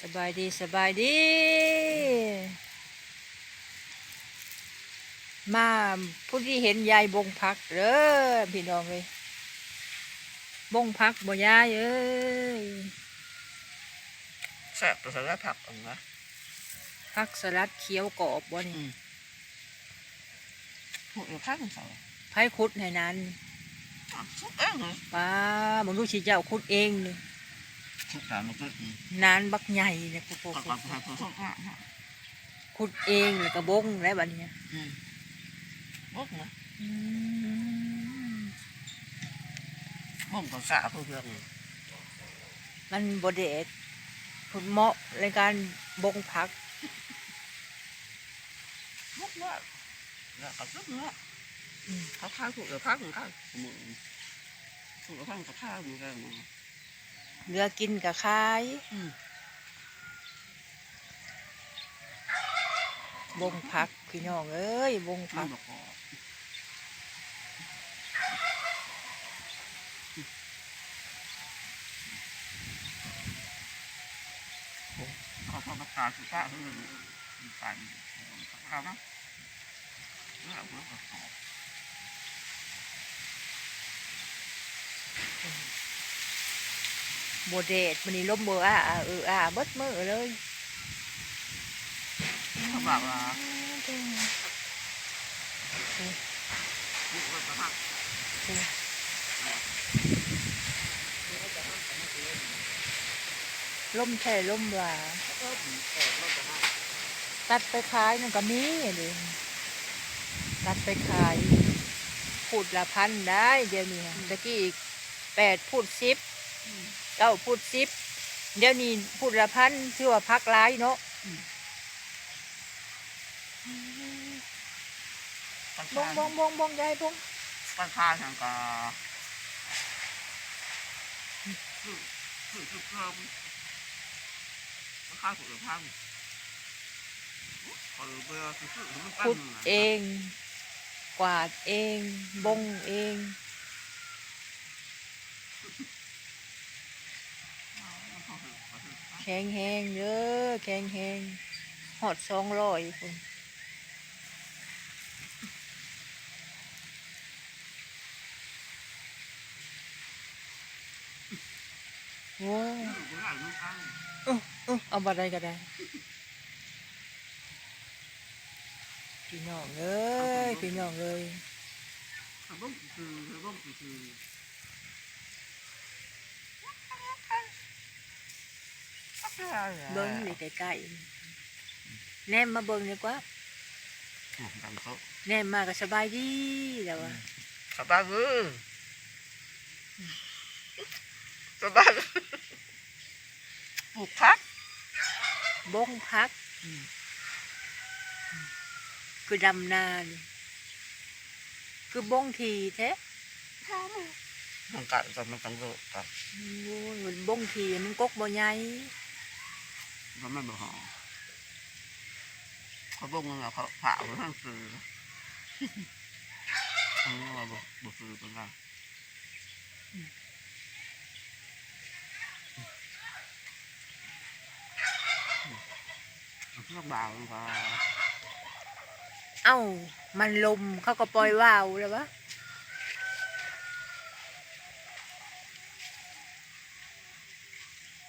สบายดีสบายดี มาผู้ที่เห็นยายบงพักเด้อพี่น้องเลยบงพักบ่ยายเอ้ยแซ่บตัวสารผักเอันนะพักสลัดเขียวกรอบบ่นี่พวกเราข้างใส่ไผคุดให้นั้นอะซุปเองเหรอป้ามึงรู้สิเจ้าคุดเองนี่ซุป ตามมันก็อืมนานบักใหญ่เนี่ยกูก่อนก่อนก่อนก่อนซุปมากฮะคุดเองแล้วก็บงแล้วบัดเนี้ยอืมบุกนะอืมบุกกับสาเพื่อนมันบ่เด็ดผลเหมาะในการบงพักบุกว่าแล้วก็ซุปเนื้ออืมเขาข้าวพวกเราข้างเหมือนกันหมูกเราข้างกับข้าวเหมือนกัน เหลือกินกับขายบงพักพี่น้องเอ้ยบงพักบอกว่าเขาทำประกาศสุดท้ายคือการข้าวนะแล้วเราก็ขอ บเดดมันนี่ล้มเบออะเอออะเบิดมือเลยเขาบอกว่าบุกไปประมาณล้มแช่ล้มหลาก็ถึงแปดรอบประมาณตัดไปขายนั่นก็มีเลยตัดไปขายพูดละพันได้เดี๋ยวนี้ฮะตะกี้อีกแปดพูดสิบ เก้าพูดสิบเดี๋ยวนี้พูดละพันชื่อว่าพักร้ายเนาะบงบงบงบงยายบงปัญหาทางการคือคือคือเพิ่มราคาสุดพังพอเบอร์คือคือมันตั้ขุดเอง กวาดเอง บงเอง แข็งแห้งเด้อแข็งแห้งหอดสองร้อยคุณโอ้เออเออเอาบัได้ก็ได้พี่น้องเอ้ยพี่น้องเอ้ยบ้องคือบ้องคือ เบิ้งอยู่ใกล้ๆแนมมาเบิ้งดีกว่าดังเขาแนมมาก็สบายดีแล้วว่าสบายมือสบายปลูกพักบงพักคือดำนานี่คือบงทีแท้มันกัดกันมันต้องโดดกันโอ้ยมันบงทีมันกกบ่ใหญ่ มันไม่บอกเขาบ้องเงาเขาผ่าเขาทั้งคืออันนี้ว่าบอกบอกคือเป็นไงเพื่อบ่าวก็เอ้า มันลมเขาก็ปล่อยว่าวแล้ววะ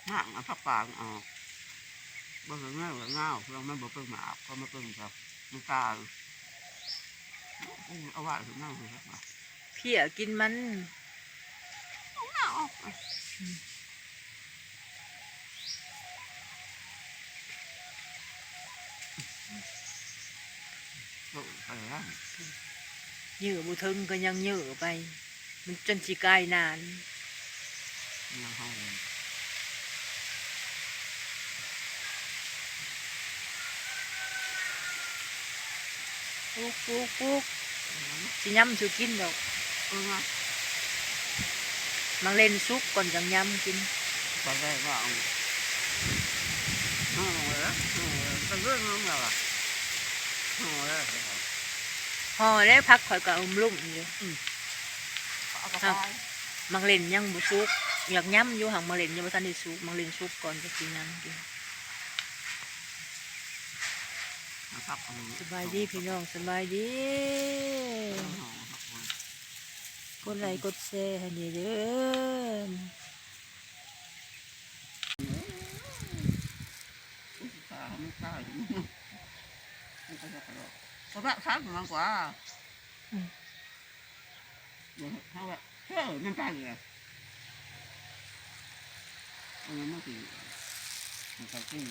ห่างอะพักปางออก บ่เงาเงาเราไม่บอกเป็นหมาก็ไม่เป็นครับมันตาเอาไว้ถึงนั่งเลยครับเพี่ยกินมันไปแล้วเหยื่อบุทึงก็ยังเหยื่อไป มันจนสิกลายนานยังห้อง ปุ๊กปุ๊กปุ๊กสิย้ำสิกินดอกเออมังเล่นซุปก่อนจังย้ำกินไปได้ก็เอาห้องเลยเป็นเรื่องนึงแล้วอะห้ นยังบุซุกอยากย้ำอยู่ห่างมังเล่นยังบ่ทันได้ซุกมังเล่นซุปก่อนจะกินย้ำกินเครับสบายดีพี่น้องสบายดีกดไลค์กดแชร์ให้นี่เด้อตาไม่กล้าอยู่ไม่กล้าจะหรอกเพราะว่าช้างมากกว่าเดี๋ยวเขาแบบเฮ้ยมันตายเลยอันนั้นมันคือมันตายจริง